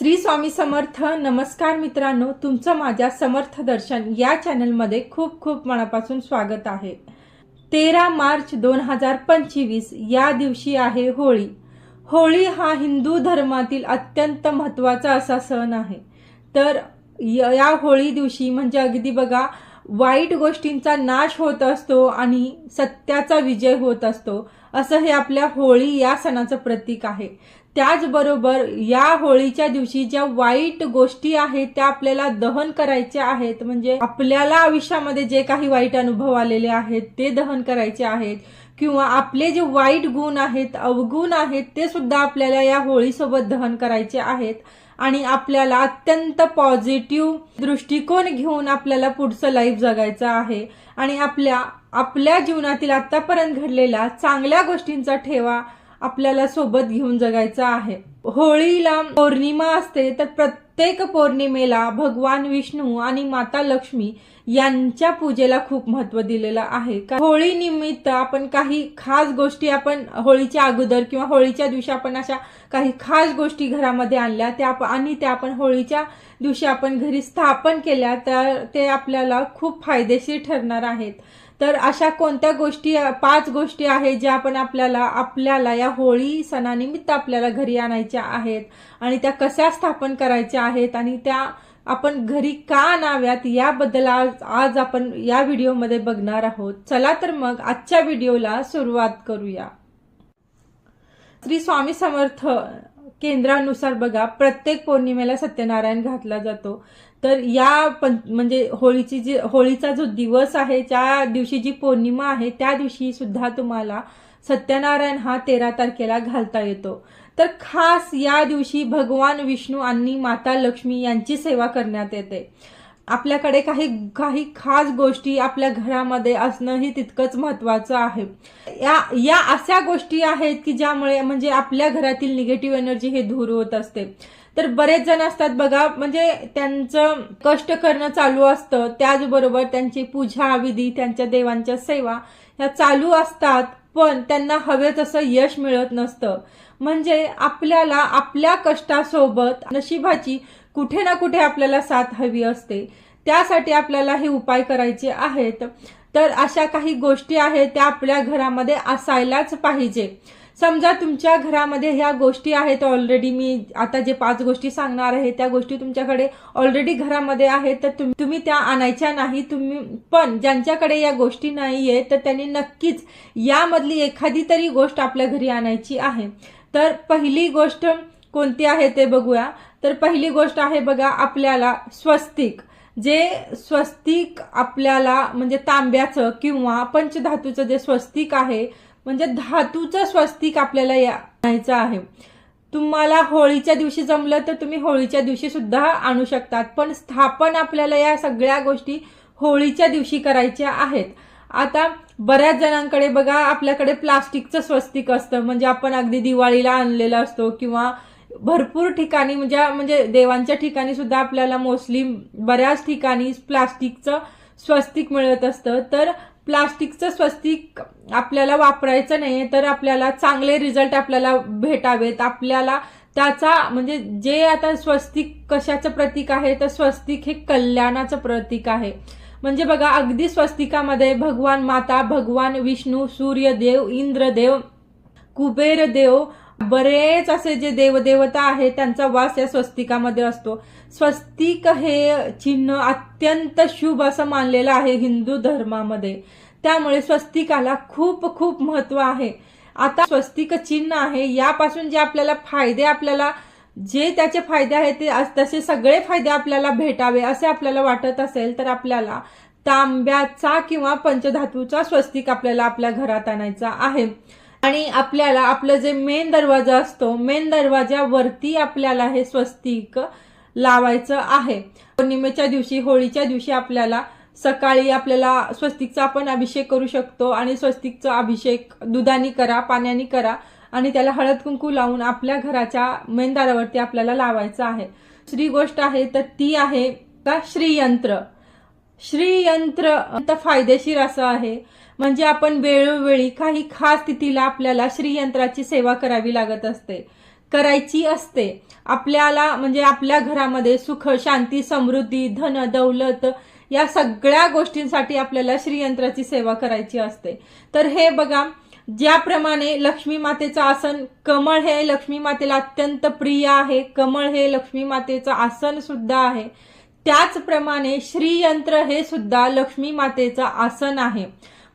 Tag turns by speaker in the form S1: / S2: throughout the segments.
S1: श्री स्वामी समर्थ नमस्कार मित्रांनो. तुमचं माझ्या समर्थ दर्शन या चॅनलमध्ये खूप खूप मनापासून स्वागत आहे. तेरा मार्च दोन हजार पंचवीस या दिवशी आहे होळी. होळी हा हिंदू धर्मातील अत्यंत महत्त्वाचा असा सण आहे. तर य- या होळी दिवशी म्हणजे अगदी बघा वाईट गोष्टींचा नाश होत असतो आणि सत्याचा विजय होत असतो. असं हे आपल्या होळी या सणाचं प्रतीक आहे. त्याचबरोबर या होळीच्या दिवशी ज्या वाईट गोष्टी आहेत त्या आपल्याला दहन करायच्या आहेत म्हणजे आपल्याला आयुष्यामध्ये जे काही वाईट अनुभव आलेले आहेत ते दहन करायचे आहेत किंवा आपले जे वाईट गुण आहेत अवगुण आहेत ते सुद्धा आपल्याला या होळीसोबत दहन करायचे आहेत. आणि आपल्याला अत्यंत पॉझिटिव्ह दृष्टिकोन घेऊन आपल्याला पुढचं लाईफ जगायचं आहे. आणि आपल्या आपल्या जीवनातील आतापर्यंत घडलेल्या चांगल्या गोष्टींचा ठेवा आपल्याला सोबत घेऊन जगायचा आहे. होळीला पौर्णिमा असते तर प्रत्येक प्रत्येक पौर्णिमेला भगवान विष्णू आणि माता लक्ष्मी यांच्या पूजेला खूप महत्त्व दिलेलं आहे. होळी निमित्त आपण काही खास गोष्टी आपण होळीच्या अगोदर किंवा होळीच्या दिवशी आपण अशा काही खास गोष्टी घरामध्ये आणल्या त्या आणि त्या आपण होळीच्या दिवशी आपण घरी स्थापन केल्या तर ते आपल्याला खूप फायदेशीर ठरणार आहेत. तर अशा कोणत्या गोष्टी पाच गोष्टी आहेत ज्या आपण आपल्याला आपल्याला या होळी सणानिमित्त आपल्याला घरी आणायच्या आहेत आणि त्या कशा स्थापन करायच्या आहेत आणि त्या आपण घरी का आणाव्यात याबद्दल आज आज आपण या व्हिडिओमध्ये बघणार आहोत. चला तर मग आजच्या व्हिडिओला सुरुवात करूया. श्री स्वामी समर्थ केंद्रानुसार बघा प्रत्येक पौर्णिमेला सत्यनारायण घातला जातो. तर या पं म्हणजे होळीची जी होळीचा जो दिवस आहे ज्या दिवशी जी पौर्णिमा आहे त्या दिवशी सुद्धा तुम्हाला सत्यनारायण हा तेरा तारखेला घालता येतो. तर खास या दिवशी भगवान विष्णू आणि माता लक्ष्मी यांची सेवा करण्यात येते. आपल्याकडे काही काही खास गोष्टी आपल्या घरामध्ये असणंही तितकंच महत्वाचं आहे. या या अशा गोष्टी आहेत की ज्यामुळे म्हणजे आपल्या घरातील निगेटिव्ह एनर्जी हे दूर होत असते. तर बरेच जण असतात बघा म्हणजे त्यांचं कष्ट करणं चालू असतं त्याचबरोबर त्यांची पूजा विधी त्यांच्या देवांच्या सेवा ह्या चालू असतात पण त्यांना हवे तसं यश मिळत नसतं. म्हणजे आपल्याला आपल्या कष्टासोबत नशिबाची कुठे ना कुठे आपल्याला साथ हवी असते. त्यासाठी आपल्याला हे उपाय करायचे आहेत. तर अशा काही गोष्टी आहेत त्या आपल्या घरामध्ये असायलाच पाहिजे. समजा तुमच्या घरामध्ये ह्या गोष्टी आहेत ऑलरेडी मी आता जे पाच गोष्टी सांगणार आहे त्या गोष्टी तुमच्याकडे ऑलरेडी घरामध्ये आहेत तर तुम- तुम्ही त्या आणायच्या नाही तुम्ही पण ज्यांच्याकडे या गोष्टी नाही आहेत तर त्यांनी नक्कीच यामधली एखादी तरी गोष्ट आपल्या घरी आणायची आहे. तर पहिली गोष्ट कोणती आहे ते बघूया. तर पहिली गोष्ट आहे बघा आपल्याला स्वस्तिक. जे स्वस्तिक आपल्याला म्हणजे तांब्याचं किंवा पंचधातूचं जे स्वस्तिक आहे म्हणजे धातूचं स्वस्तिक आपल्याला या- आणायचं आहे. तुम्हाला होळीच्या दिवशी जमलं तर तुम्ही होळीच्या दिवशी सुद्धा आणू शकतात पण स्थापन आपल्याला या सगळ्या गोष्टी होळीच्या दिवशी करायच्या आहेत. आता बऱ्याच जणांकडे बघा आपल्याकडे प्लास्टिकचं स्वस्तिक असतं म्हणजे आपण अगदी दिवाळीला आणलेलं असतो किंवा भरपूर ठिकाणी म्हणजे म्हणजे देवांच्या ठिकाणी सुद्धा आपल्याला मोस्टली बऱ्याच ठिकाणी प्लास्टिकचं स्वस्तिक मिळत असतं. तर प्लास्टिकचं स्वस्तिक आपल्याला वापरायचं नाही तर आपल्याला चांगले रिझल्ट आपल्याला भेटावेत. आपल्याला त्याचा म्हणजे जे आता स्वस्तिक कशाचं प्रतीक आहे तर स्वस्तिक हे कल्याणाचं प्रतीक आहे. म्हणजे बघा अगदी स्वस्तिकामध्ये भगवान माता भगवान विष्णू सूर्यदेव इंद्रदेव कुबेर देव बरेच असे जे देवदेवता आहेत त्यांचा वास या स्वस्तिकामध्ये असतो. स्वस्तिक हे चिन्ह अत्यंत शुभ असं मानलेलं आहे हिंदू धर्मामध्ये. त्यामुळे स्वस्तिकाला खूप खूप महत्त्व आहे. आता स्वस्तिक चिन्ह आहे यापासून जे आपल्याला फायदे आपल्याला जे त्याचे फायदे आहेत ते तसे सगळे फायदे आपल्याला भेटावे असे आपल्याला वाटत असेल तर आपल्याला तांब्याचा किंवा पंचधातूचा स्वस्तिक आपल्याला आपल्या घरात आणायचा आहे. आणि आपल्याला आपलं जे मेन दरवाजा असतो मेन दरवाजावरती आपल्याला हे स्वस्तिक लावायचं आहे. पौर्णिमेच्या दिवशी होळीच्या दिवशी आपल्याला सकाळी आपल्याला स्वस्तिकचा आपण अभिषेक करू शकतो आणि स्वस्तिकचा अभिषेक दुधानी करा पाण्याने करा आणि त्याला हळद कुंकू लावून आपल्या घराच्या मेन दारावरती आपल्याला लावायचं आहे. दुसरी गोष्ट आहे तर ती आहे का श्रीयंत्र. श्रीयंत्र फायदेशीर असं आहे. म्हणजे आपण वेळोवेळी काही खास तिथीला आपल्याला श्रीयंत्राची सेवा करावी लागत असते. करायची असते. आपल्याला म्हणजे आपल्या घरामध्ये सुख शांती समृद्धी धन दौलत या सगळ्या गोष्टींसाठी आपल्याला श्रीयंत्राची सेवा करायची असते. तर हे बघा ज्याप्रमाणे लक्ष्मी मातेचं आसन कमळ हे लक्ष्मी मातेला अत्यंत प्रिय आहे. कमळ हे लक्ष्मी मातेचं आसन सुद्धा आहे. त्याचप्रमाणे श्रीयंत्र हे सुद्धा लक्ष्मी मातेचं आसन आहे.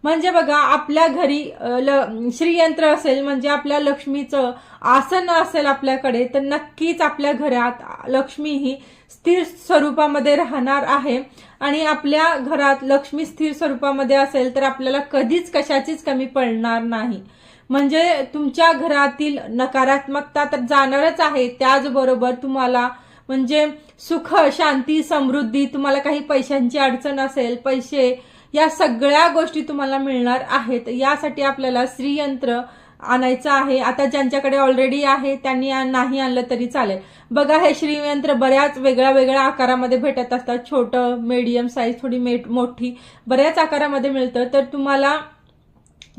S1: म्हणजे बघा आपल्या घरी ल श्रीयंत्र असेल म्हणजे आपल्या लक्ष्मीचं आसन असेल आपल्याकडे तर नक्कीच आपल्या घरात लक्ष्मी ही स्थिर स्वरूपामध्ये राहणार आहे. आणि आपल्या घरात लक्ष्मी स्थिर स्वरूपामध्ये असेल तर आपल्याला कधीच कशाचीच कमी पडणार नाही. म्हणजे तुमच्या घरातील नकारात्मकता तर जाणारच आहे. त्याचबरोबर तुम्हाला म्हणजे सुख शांती समृद्धी तुम्हाला काही पैशांची अडचण असेल पैसे या सगळ्या गोष्टी तुम्हाला मिळणार आहेत. यासाठी आपल्याला श्रीयंत्र आणायचं आहे. आता ज्यांच्याकडे ऑलरेडी आहे त्यांनी नाही आणलं तरी चालेल. बघा हे श्रीयंत्र बऱ्याच वेगळ्या वेगळ्या आकारामध्ये भेटत असतात. छोटं मीडियम साईज थोडी मेट मोठी. बऱ्याच आकारामध्ये मिळतं. तर तुम्हाला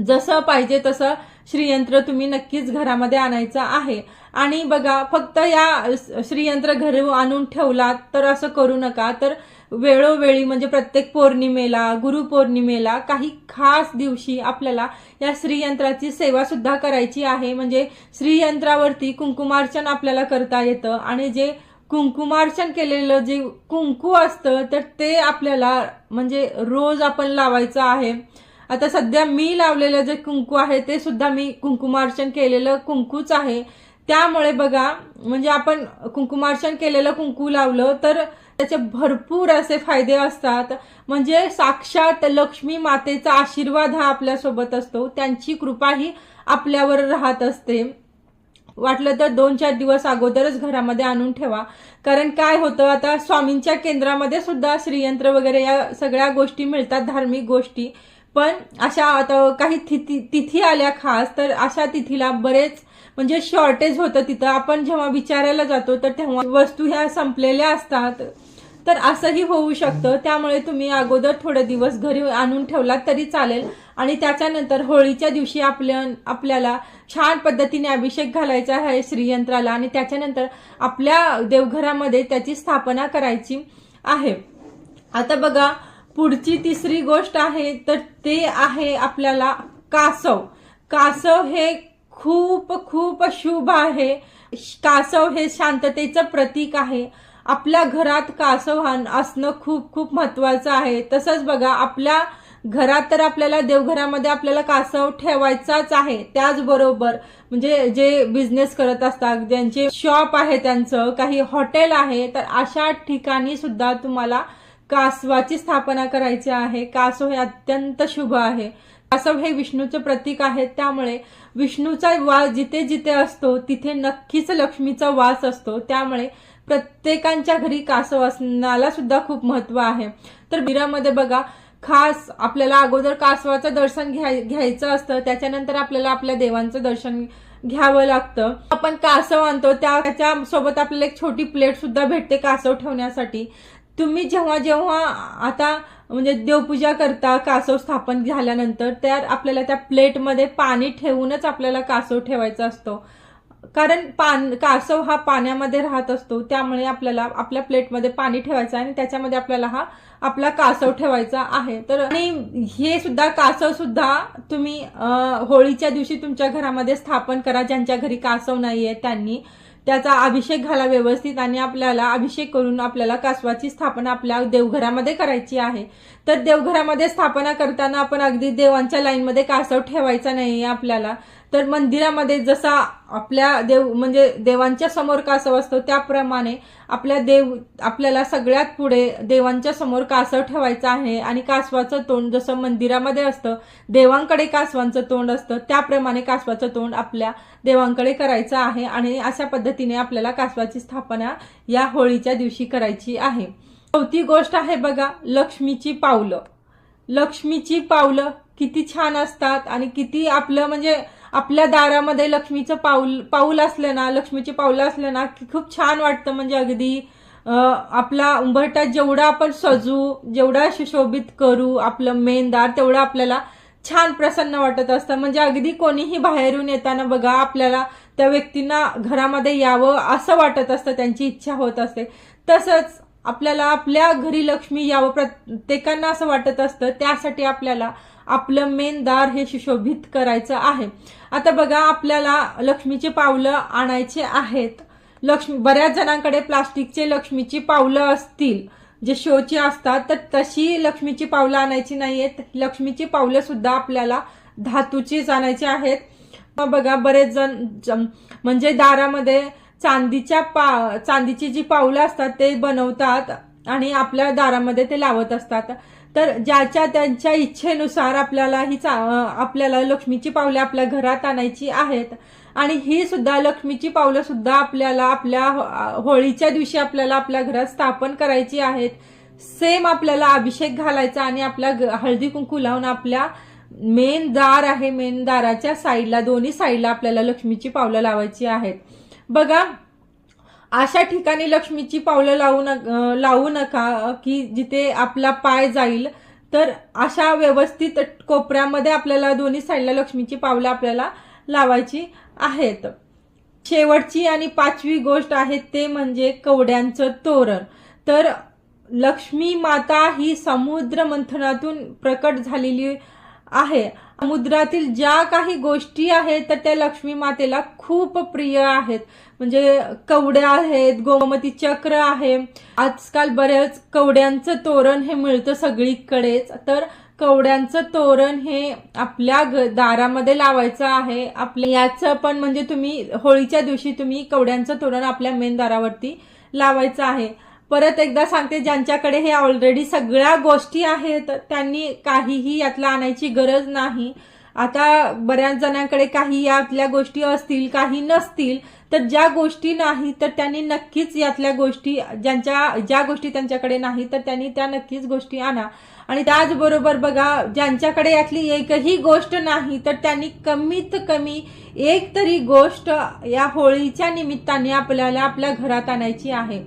S1: जसं पाहिजे तसं श्रीयंत्र तुम्ही नक्कीच घरामध्ये आणायचं आहे. आणि बघा फक्त या श्रीयंत्र घरी आणून ठेवलात तर असं करू नका. तर वेळोवेळी म्हणजे प्रत्येक पौर्णिमेला गुरुपौर्णिमेला काही खास दिवशी आपल्याला या श्रीयंत्राची सेवा सुद्धा करायची आहे. म्हणजे श्रीयंत्रावरती कुंकुमार्चन आपल्याला करता येतं आणि जे कुंकुमार्चन केलेलं जे कुंकू असतं तर ते आपल्याला म्हणजे रोज आपण लावायचं आहे. आता सध्या मी लावलेलं जे कुंकू आहे ते सुद्धा मी कुंकुमार्चन केलेलं कुंकूच आहे. त्यामुळे बघा म्हणजे आपण कुंकुमार्चन केलेलं कुंकू लावलं तर त्याचे भरपूर असे फायदे असतात. म्हणजे साक्षात लक्ष्मी मातेचा आशीर्वाद हा आपल्यासोबत असतो. त्यांची कृपा ही आपल्यावर राहत असते. वाटलं तर दोन चार दिवस अगोदरच घरामध्ये आणून ठेवा. कारण काय होतं आता स्वामींच्या केंद्रामध्ये सुद्धा श्रीयंत्र वगैरे या सगळ्या गोष्टी मिळतात धार्मिक गोष्टी. पण अशा आता काही तिथी तिथी आल्या खास तर अशा तिथीला बरेच म्हणजे शॉर्टेज होतं तिथं. आपण जेव्हा विचारायला जातो तर तेव्हा वस्तू ह्या संपलेल्या असतात. तर असंही होऊ शकतं. त्यामुळे तुम्ही अगोदर थोडे दिवस घरी आणून ठेवलात तरी चालेल. आणि त्याच्यानंतर होळीच्या दिवशी आपल्या आपल्याला छान पद्धतीने अभिषेक घालायचा आहे श्रीयंत्राला. आणि त्याच्यानंतर आपल्या देवघरामध्ये त्याची स्थापना करायची आहे. आता बघा पुढची तिसरी गोष्ट आहे तर ते आहे आपल्याला कासव. कासव हे खूप खूप शुभ आहे. कासव हे शांततेचं प्रतीक आहे. आपल्या घरात कासव हा असणं खूप खूप महत्वाचं आहे. तसंच बघा आपल्या घरात तर आपल्याला देवघरामध्ये आपल्याला कासव ठेवायचाच आहे. त्याचबरोबर म्हणजे जे बिझनेस करत असतात ज्यांचे शॉप आहे त्यांचं काही हॉटेल आहे तर अशा ठिकाणी सुद्धा तुम्हाला कासवाची स्थापना करायची आहे. कासव हे अत्यंत शुभ आहे. कासव हे विष्णूचं प्रतीक आहे. त्यामुळे विष्णूचा वास जिथे जिथे असतो तिथे नक्कीच लक्ष्मीचा वास असतो. त्यामुळे प्रत्येकांच्या घरी कासव असण्याला सुद्धा खूप महत्त्व आहे. तर बिरामध्ये बघा खास आपल्याला अगोदर कासवाचं दर्शन घ्याय घ्यायचं असतं. त्याच्यानंतर आपल्याला आपल्या देवांचं दर्शन घ्यावं लागतं. आपण कासव आणतो त्या त्याच्या सोबत आपल्याला एक छोटी प्लेट सुद्धा भेटते कासव ठेवण्यासाठी. तुम्ही जेव्हा जेव्हा आता म्हणजे देवपूजा करता कासव स्थापन झाल्यानंतर त्या आपल्याला त्या प्लेटमध्ये पाणी ठेवूनच आपल्याला कासव ठेवायचा असतो. कारण पान कासव हा पाण्यामध्ये राहत असतो त्यामुळे आपल्याला आपल्या प्लेटमध्ये पाणी ठेवायचं आहे आणि त्याच्यामध्ये आपल्याला हा आपला कासव ठेवायचा आहे. तर आणि हे सुद्धा कासव सुद्धा तुम्ही होळीच्या दिवशी तुमच्या घरामध्ये स्थापन करा ज्यांच्या घरी कासव नाहीये त्यांनी. त्याचा अभिषेक घाला व्यवस्थित आणि आपल्याला अभिषेक करून आपल्याला कासवाची स्थापना आपल्या देवघरामध्ये करायची आहे. तर देवघरामध्ये स्थापना करताना आपण अगदी देवांच्या लाईनमध्ये कासव ठेवायचा नाही आपल्याला. तर मंदिरामध्ये जसा आपल्या देव म्हणजे देवांच्या समोर कासव असतो त्याप्रमाणे आपल्या देव आपल्याला सगळ्यात पुढे देवांच्या समोर कासव ठेवायचं आहे आणि कासवाचं तोंड जसं मंदिरामध्ये असतं देवांकडे कासवांचं तोंड असतं त्याप्रमाणे कासवाचं तोंड आपल्या देवांकडे करायचं आहे आणि अशा पद्धतीने आपल्याला कासवाची स्थापना या होळीच्या दिवशी करायची आहे. चौथी गोष्ट आहे बघा लक्ष्मीची पावलं. लक्ष्मीची पावलं किती छान असतात आणि किती आपलं म्हणजे आपल्या दारामध्ये लक्ष्मीचं पाऊल पाऊल असलं ना लक्ष्मीची पाऊलं असलं ना की खूप छान वाटतं. म्हणजे अगदी आपला उंबरटा जेवढा आपण सजू जेवढा सुशोभित करू आपलं मेन दार तेवढं आपल्याला छान प्रसन्न वाटत असतं. म्हणजे अगदी कोणीही बाहेरून येताना बघा आपल्याला त्या व्यक्तींना घरामध्ये यावं असं वाटत असतं त्यांची इच्छा होत असते. तसंच आपल्याला आपल्या घरी लक्ष्मी यावं प्रत्येकांना असं वाटत असतं. त्यासाठी आपल्याला आपलं मेन दार हे सुशोभित करायचं आहे. आता बघा आपल्याला लक्ष्मीचे पावलं आणायचे आहेत. लक्ष्मी बऱ्याच जणांकडे प्लास्टिकचे लक्ष्मीची पावलं असतील. जे शोची असतात तर तशी लक्ष्मीची पावलं आणायची नाहीयेत. लक्ष्मीची पावलं सुद्धा आपल्याला धातूचीच आणायची आहेत. बघा बरेच जण म्हणजे दारामध्ये चांदीच्या पा चांदीची जी पावलं असतात ते बनवतात आणि आपल्या दारामध्ये ते लावत असतात. तर ज्याच्या त्यांच्या इच्छेनुसार आपल्याला ही चा आपल्याला लक्ष्मीची पावले आपल्या घरात आणायची आहेत. आणि ही सुद्धा लक्ष्मीची पावलं सुद्धा आपल्याला आपल्या हो- होळीच्या दिवशी आपल्याला आपल्या घरात स्थापन करायची आहेत. सेम आपल्याला अभिषेक घालायचा आणि आपल्या ग- हळदी कुंकू लावून आपल्या मेन दार आहे मेन दाराच्या साईडला दोन्ही साईडला आपल्याला लक्ष्मीची पावलं लावायची आहेत. बघा अशा ठिकाणी लक्ष्मीची पावलं लावू न लावू नका की जिथे आपला पाय जाईल. तर अशा व्यवस्थित कोपऱ्यामध्ये आपल्याला दोन्ही साईडला लक्ष्मीची पावलं आपल्याला लावायची आहेत. शेवटची आणि पाचवी गोष्ट आहे ते म्हणजे कवड्यांचं तोरण. तर लक्ष्मी माता ही समुद्र मंथनातून प्रकट झालेली आहे. समुद्रातील ज्या काही गोष्टी आहेत तर त्या लक्ष्मी मातेला खूप प्रिय आहेत. म्हणजे कवड्या आहेत गोमती चक्र आहे. आजकाल बऱ्याच कवड्यांचं तोरण हे मिळतं सगळीकडेच. तर कवड्यांचं तोरण हे आपल्या घ- दारामध्ये लावायचं आहे. आपल्या याचं पण म्हणजे तुम्ही होळीच्या दिवशी तुम्ही कवड्यांचं तोरण आपल्या मेन दारावरती लावायचं आहे. परत एकदा सांगते ज्यांच्याकडे हे ऑलरेडी सगळ्या गोष्टी आहेत त्यांनी काहीही यातला आणायची गरज नाही. आता बऱ्याच जणांकडे काही यातल्या गोष्टी असतील काही नसतील तर ज्या गोष्टी नाही तर त्यांनी नक्कीच यातल्या गोष्टी ज्यांच्या ज्या गोष्टी त्यांच्याकडे नाही तर त्यांनी त्या नक्कीच गोष्टी आणा. आणि त्याचबरोबर बघा ज्यांच्याकडे यातली एकही गोष्ट नाही तर त्यांनी कमीत कमी एक तरी गोष्ट या होळीच्या निमित्ताने आपल्याला आपल्या घरात आणायची आहे.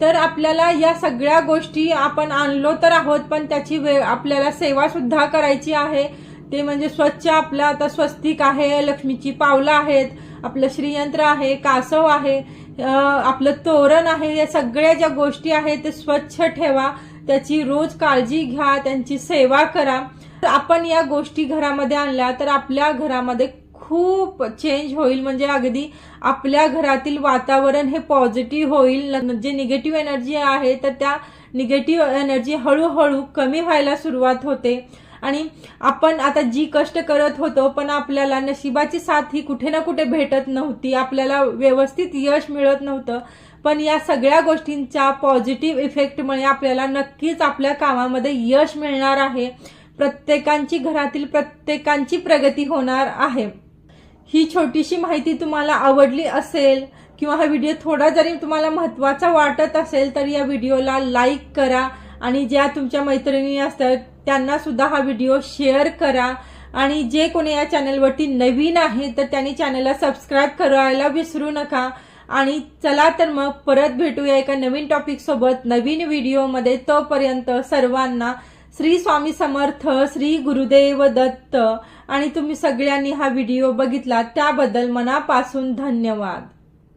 S1: तर आपल्याला या सगळ्या गोष्टी आपण आणलो तर आहोत पण त्याची वे आपल्याला सेवा सुद्धा करायची आहे. ते म्हणजे स्वच्छ आपलं आता स्वस्तिक आहे लक्ष्मीची पावलं आहेत आपलं श्रीयंत्र आहे कासव आहे आपलं तोरण आहे या सगळ्या ज्या गोष्टी आहेत ते स्वच्छ ठेवा त्याची रोज काळजी घ्या त्यांची सेवा करा. तर आपण या गोष्टी घरामध्ये आणल्या तर आपल्या घरामध्ये खूप चेंज होईल. म्हणजे अगदी आपल्या घरातील वातावरण हे पॉझिटिव्ह होईल. जे निगेटिव्ह एनर्जी आहे तर त्या निगेटिव्ह एनर्जी हळूहळू कमी व्हायला सुरुवात होते. आणि आपण आता जी कष्ट करत होतो पण आपल्याला नशिबाची साथ ही कुठे ना कुठे भेटत नव्हती. आपल्याला व्यवस्थित यश मिळत नव्हतं. पण या सगळ्या गोष्टींच्या पॉझिटिव्ह इफेक्टमुळे आपल्याला नक्कीच आपल्या कामामध्ये यश मिळणार आहे. प्रत्येकांची घरातील प्रत्येकांची प्रगती होणार आहे. ही छोटीशी माहिती तुम्हाला आवडली असेल किंवा हा व्हिडिओ थोडा जरी तुम्हाला महत्त्वाचा वाटत असेल तर या व्हिडिओला लाईक करा आणि ज्या तुमच्या मैत्रिणी असतात त्यांना सुद्धा हा व्हिडिओ शेअर करा. आणि जे कोणी या चॅनलवरती नवीन आहे तर त्यांनी चॅनलला सबस्क्राईब करायला विसरू नका. आणि चला तर मग परत भेटूया एका नवीन टॉपिकसोबत नवीन व्हिडिओमध्ये तोपर्यंत सर्वांना श्री स्वामी समर्थ श्री गुरुदेव दत्त. आणि तुम्ही सगळ्यांनी हा व्हिडिओ बघितला त्याबद्दल मनापासून धन्यवाद.